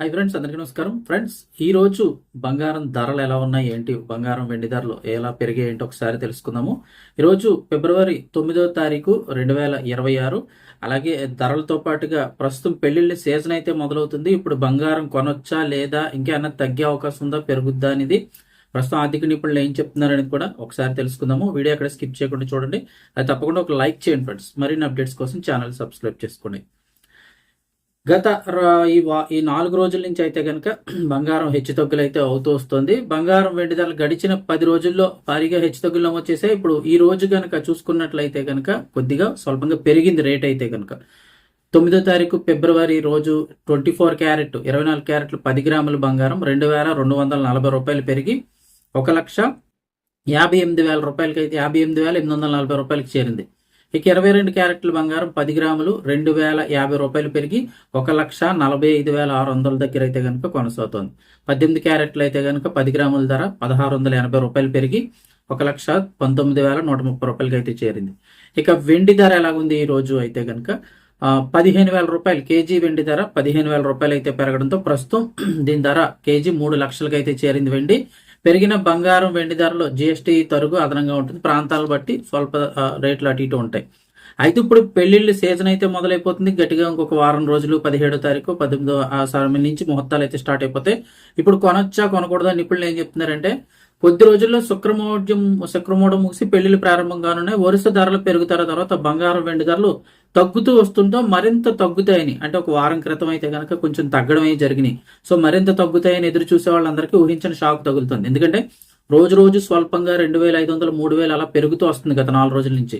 Hi friends అందరికీ నమస్కారం. Friends ఈరోజు బంగారం ధరలు ఎలా ఉన్నాయి? ఏంటి? బంగారం వెండి ధరలు ఎలా పెరిగాయి ఏంటి? ఒకసారి తెలుసుకుందాము. ఈరోజు ఫిబ్రవరి తొమ్మిదో తారీఖు రెండు వేల ఇరవై ఆరు. అలాగే ధరలతో పాటుగా ప్రస్తుతం పెళ్ళిళ్ళ సీజన్ అయితే మొదలవుతుంది. ఇప్పుడు బంగారం కొనొచ్చా లేదా ఇంకేమన్నా తగ్గే అవకాశం ఉందా? పెరుగుద్దా అనేది ప్రస్తుతం ఆర్థిక నిపుణులు ఏం చెప్తున్నారనేది కూడా ఒకసారి తెలుసుకుందాము. వీడియో అక్కడ స్కిప్ చేయకుండా చూడండి. అది తప్పకుండా ఒక లైక్ చేయండి ఫ్రెండ్స్. మరిన్ని అప్డేట్స్ కోసం ఛానల్ సబ్స్క్రైబ్ చేసుకోండి. గత ఈ వా- ఈ నాలుగు రోజుల నుంచి అయితే కనుక బంగారం హెచ్చుతగ్గులు అయితే అవుతూ వస్తుంది. బంగారం వెండి ధరలు గడిచిన పది రోజుల్లో భారీగా హెచ్చుతగ్గులు వచ్చేసాయి. ఇప్పుడు ఈ రోజు కనుక చూసుకున్నట్లయితే కనుక కొద్దిగా స్వల్పంగా పెరిగింది రేట్ అయితే కనుక తొమ్మిదో తారీఖు ఫిబ్రవరి రోజు ట్వంటీ ఫోర్ క్యారెట్ ఇరవై నాలుగు క్యారెట్లు పది గ్రాముల బంగారం రెండు వేల రెండు వందల నలభై రూపాయలు పెరిగి ఒక లక్ష యాభై ఎనిమిది వేల రూపాయలకి అయితే యాభై ఎనిమిది వేల ఎనిమిది వందల నలభై రూపాయలకి చేరింది. ఇక ఇరవై రెండు క్యారెట్ల బంగారం పది గ్రాములు రెండు వేల యాభై రూపాయలు పెరిగి ఒక లక్ష నలభై ఐదు వేల ఆరు వందల దగ్గర అయితే కనుక కొనసాగుతోంది. పద్దెనిమిది క్యారెట్లు అయితే కనుక పది గ్రాముల ధర పదహారు వందల ఎనభై రూపాయలు పెరిగి ఒక లక్ష పంతొమ్మిది వేల నూట ముప్పై రూపాయలకి అయితే చేరింది. ఇక వెండి ధర ఎలాగుంది ఈ రోజు అయితే కనుక పదిహేను వేల రూపాయలు కేజీ వెండి ధర పదిహేను వేల రూపాయలు అయితే పెరగడంతో ప్రస్తుతం దీని ధర కేజీ మూడు లక్షలకైతే చేరింది వెండి. పెరిగిన బంగారం వెండి ధరలో జిఎస్టీ తరుగు అదనంగా ఉంటుంది. ప్రాంతాలను బట్టి స్వల్ప రేట్లు అటు ఇటు ఉంటాయి. అయితే ఇప్పుడు పెళ్ళిళ్ళు సీజన్ అయితే మొదలైపోతుంది. గట్టిగా ఇంకొక వారం రోజులు పదిహేడో తారీఖు పద్దెనిమిదో ఆ సమయం నుంచి ముహూర్తాలు అయితే స్టార్ట్ అయిపోతాయి. ఇప్పుడు కొనొచ్చా కొనకూడదా నిపుణులు ఏం చెప్తున్నారంటే కొద్ది రోజుల్లో శుక్రమోడ్యం శుక్రమోడం ముగిసి పెళ్ళిళ్ళు ప్రారంభం కానున్నాయి వరుస ధరలు పెరుగుతారు. తర్వాత బంగారం వెండి ధరలు తగ్గుతూ వస్తుంటో మరింత తగ్గుతాయని అంటే ఒక వారం క్రితం అయితే కనుక కొంచెం తగ్గడం జరిగినాయి. సో మరింత తగ్గుతాయని ఎదురు చూసే వాళ్ళందరికీ ఊహించని షాక్ తగులుతుంది. ఎందుకంటే రోజు రోజు స్వల్పంగా రెండు వేల ఐదు వందలు మూడు వేలు అలా పెరుగుతూ వస్తుంది గత నాలుగు రోజుల నుంచి.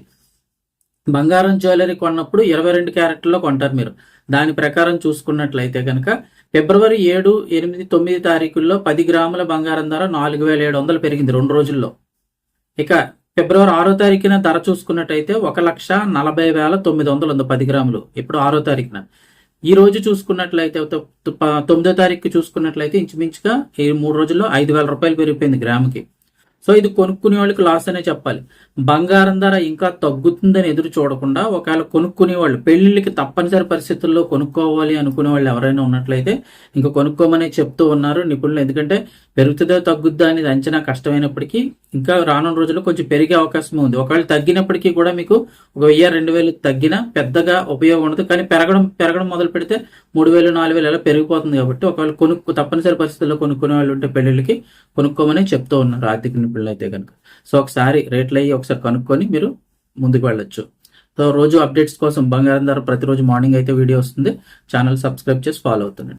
బంగారం జ్యువెలరీ కొన్నప్పుడు ఇరవై రెండు క్యారెట్లలో కొంటారు మీరు. దాని ప్రకారం చూసుకున్నట్లయితే కనుక ఫిబ్రవరి ఏడు ఎనిమిది తొమ్మిది తారీఖుల్లో పది గ్రాముల బంగారం ధర నాలుగు వేల ఏడు వందలు పెరిగింది రెండు రోజుల్లో. ఇక ఫిబ్రవరి ఆరో తారీఖున ధర చూసుకున్నట్టయితే ఒక లక్ష నలభై వేల తొమ్మిది వందలు ఉంది పది గ్రాములు ఇప్పుడు ఆరో తారీఖున. ఈ రోజు చూసుకున్నట్లయితే ప- తొమ్మిదో తారీఖు చూసుకున్నట్లయితే ఇంచుమించుగా ఈ మూడు రోజుల్లో ఐదు వేల రూపాయలు పెరిగిపోయింది గ్రాముకి. సో ఇది కొనుక్కునే వాళ్ళకి లాస్ అనే చెప్పాలి. బంగారం ధర ఇంకా తగ్గుతుందని ఎదురు చూడకుండా ఒకవేళ కొనుక్కునే వాళ్ళు పెళ్ళిళ్ళకి తప్పనిసరి పరిస్థితుల్లో కొనుక్కోవాలి అనుకునే వాళ్ళు ఎవరైనా ఉన్నట్లయితే ఇంకా కొనుక్కోమని చెప్తూ ఉన్నారు నిపుణులు. ఎందుకంటే పెరుగుతుందో తగ్గుద్దా అనేది అంచనా కష్టమైనప్పటికీ ఇంకా రానున్న రోజుల్లో కొంచెం పెరిగే అవకాశం ఉంది. ఒకవేళ తగ్గినప్పటికీ కూడా మీకు ఒక వెయ్యి రెండు వేలు తగ్గినా పెద్దగా ఉపయోగం ఉండదు. కానీ పెరగడం పెరగడం మొదలు పెడితే మూడు వేలు నాలుగు వేలు అలా పెరిగిపోతుంది కాబట్టి ఒకవేళ కొనుక్కు తప్పనిసరి పరిస్థితుల్లో కొనుక్కునే వాళ్ళు ఉంటే పెళ్ళిళ్ళకి కొనుక్కోమని చెప్తూ ఉన్నారు ఆర్థిక నిపుణులు అయితే కనుక సో ఒకసారి రేట్లు అయ్యి ఒకసారి కనుక్కొని మీరు ముందుకు వెళ్ళొచ్చు. సో రోజు అప్డేట్స్ కోసం బంగారం ధర ప్రతిరోజు మార్నింగ్ అయితే వీడియో వస్తుంది. ఛానల్ సబ్స్క్రైబ్ చేసి ఫాలో అవుతుంది